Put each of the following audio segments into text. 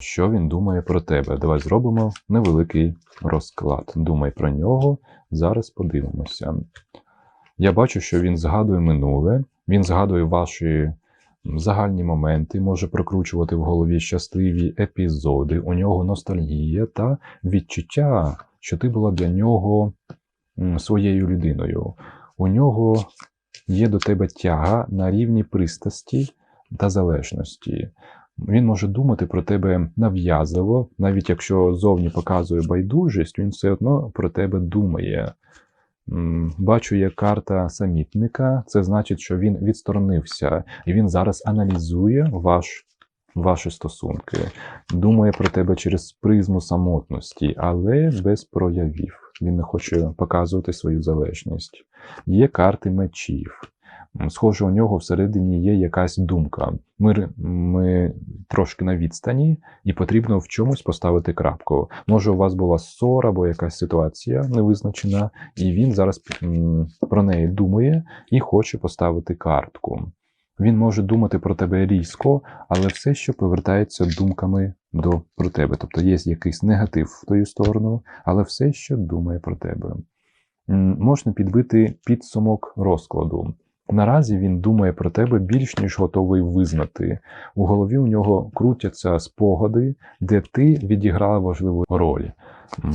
Що він думає про тебе? Давай зробимо невеликий розклад. Думай про нього. Зараз подивимося. Я бачу, що він згадує минуле, він згадує ваші загальні моменти, може прокручувати в голові щасливі епізоди, у нього ностальгія та відчуття, що ти була для нього своєю людиною. У нього є до тебе тяга на рівні пристрасті та залежності. Він може думати про тебе нав'язливо, навіть якщо зовні показує байдужість, він все одно про тебе думає. Бачу, є карта самітника, це значить, що він відсторонився, і він зараз аналізує ваш, ваші стосунки, думає про тебе через призму самотності, але без проявів. Він не хоче показувати свою залежність. Є карти мечів. Схоже, у нього всередині є якась думка. Ми, ми трошки на відстані, і потрібно в чомусь поставити крапку. Може, у вас була ссора або якась ситуація невизначена, і він зараз про неї думає і хоче поставити картку. Він може думати про тебе різко, але все, що повертається думками до про тебе. Тобто є якийсь негатив в твою сторону, але все, що думає про тебе. Можна підбити підсумок розкладу. Наразі він думає про тебе більш ніж готовий визнати. У голові у нього крутяться спогади, де ти відіграла важливу роль.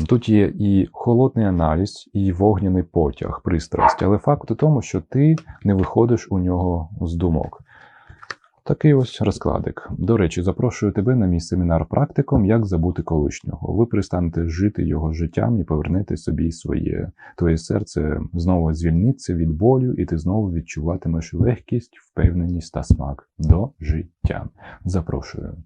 Тут є і холодний аналіз, і вогняний потяг, пристрасть. Але факт у тому, що ти не виходиш у нього з думок. Такий ось розкладик. До речі, запрошую тебе на мій семінар практиком Як забути колишнього. Ви пристанете жити його життям і повернете собі своє. Твоє серце знову звільниться від болю, і ти знову відчуватимеш легкість, впевненість та смак до життя. Запрошую.